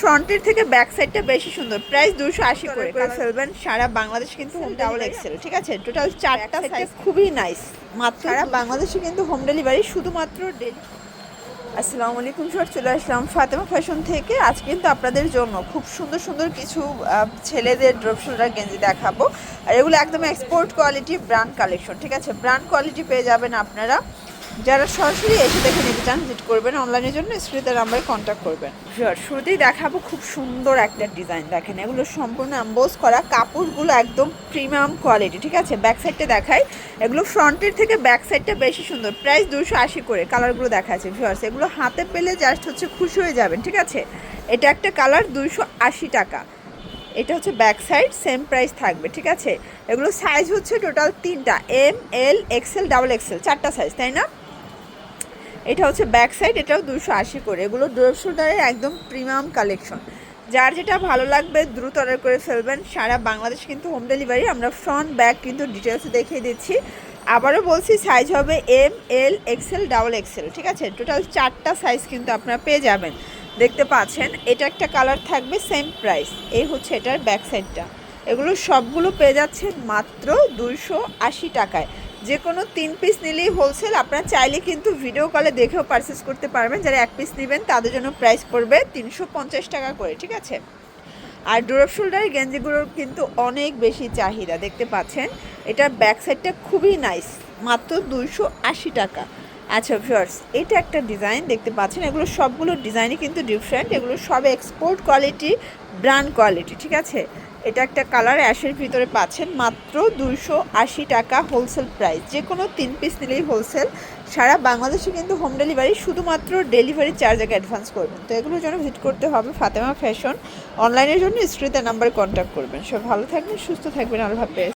ফ্রন্টের থেকে ব্যাক সাইডটা বেশি সুন্দর। প্রাইস দুশো আশি করে ফেলবেন। সারা বাংলাদেশ কিন্তু হোম ডাবল এক্সেল ঠিক আছে? টোটাল চারটা সাইজ খুবই নাইস মাত্র সারা বাংলাদেশে কিন্তু হোম ডেলিভারি শুধুমাত্র ডেলি আসসালামু আলাইকুম স্যার চলে আসলাম ফাতেমা ফ্যাশন থেকে। আজ কিন্তু আপনাদের জন্য খুব সুন্দর সুন্দর কিছু ছেলেদের ড্রপ শোল্ডার গেঞ্জি দেখাবো। আর এগুলো একদম এক্সপোর্ট কোয়ালিটি ব্র্যান্ড কালেকশন ঠিক আছে? ব্র্যান্ড কোয়ালিটি পেয়ে যাবেন আপনারা। যারা সরাসরি এসে দেখে নিতে চান ভিজিট করবেন অনলাইনের জন্য স্ক্রিনের নাম্বারে কন্ট্যাক্ট করবেন। শুরুতেই দেখাবো খুব সুন্দর একটা ডিজাইন দেখেন, এগুলো সম্পূর্ণ অ্যাম্বোজ করা, কাপড়গুলো একদম প্রিমিয়াম কোয়ালিটি ঠিক আছে? ব্যাক সাইডটা দেখাই, এগুলো ফ্রন্টের থেকে ব্যাক সাইডটা বেশি সুন্দর প্রাইস দুশো আশি করে কালারগুলো দেখাচ্ছে ভিউয়ার্স এগুলো হাতে পেলে জাস্ট হচ্ছে খুশি হয়ে যাবেন, ঠিক আছে? এটা একটা কালার দুশো আশি টাকা, এটা হচ্ছে ব্যাক সাইড সেম প্রাইস থাকবে, ঠিক আছে? এগুলো সাইজ হচ্ছে টোটাল তিনটা M L XL double XL চারটা সাইজ তাই না? এটা হচ্ছে ব্যাক সাইড এটাও দুশো আশি করে। এগুলো ডোর শোল্ডারের একদম প্রিমিয়াম কালেকশন যার যেটা ভালো লাগবে, দ্রুত অর্ডার করে ফেলবেন। সারা বাংলাদেশ কিন্তু হোম ডেলিভারি আমরা ফ্রন্ট ব্যাক কিন্তু ডিটেলসে দেখিয়ে দিচ্ছি। আবারও বলছি সাইজ হবে M L XL double XL ঠিক আছে? টোটাল চারটা সাইজ কিন্তু আপনারা পেয়ে যাবেন। দেখতে পাচ্ছেন, এটা একটা কালার থাকবে সেম প্রাইস এই হচ্ছে এটার ব্যাক সাইডটা এগুলো সবগুলো পেয়ে যাচ্ছেন মাত্র দুইশো আশি টাকায়। যে কোনো তিন পিস নিলেই হোলসেল আপনারা চাইলে কিন্তু ভিডিও কলে দেখেও পারচেস করতে পারবেন। যারা এক পিস নেবেন, তাদের জন্য প্রাইস পড়বে তিনশো পঞ্চাশ টাকা করে, ঠিক আছে? আর ডোরপ শোল্ডার গেঞ্জিগুলোর কিন্তু অনেক বেশি চাহিদা, দেখতে পাচ্ছেন? এটার ব্যাক সাইডটা খুবই নাইস মাত্র দুইশো আশি টাকা। আচ্ছা ভিউয়ার্স এটা একটা ডিজাইন দেখতে পাচ্ছেন? এগুলো সবগুলো ডিজাইনই কিন্তু ডিফারেন্ট এগুলো সব এক্সপোর্ট কোয়ালিটি ব্র্যান্ড কোয়ালিটি ঠিক আছে? এটা একটা কালার, অ্যাশের ভিতরে পাচ্ছেন মাত্র দুইশো আশি টাকা হোলসেল প্রাইস। যে কোনো তিন পিস নিলেই হোলসেল। সারা বাংলাদেশে কিন্তু হোম ডেলিভারি শুধুমাত্র ডেলিভারি চার্জ আগে অ্যাডভান্স করবেন। তো এগুলোর জন্য ভিজিট করতে হবে ফাতেমা ফ্যাশন। অনলাইনের জন্য স্ক্রিতে নাম্বার কন্ট্যাক্ট করবেন। সব ভালো থাকবেন, সুস্থ থাকবেন, আল্লাহ হাফেজ।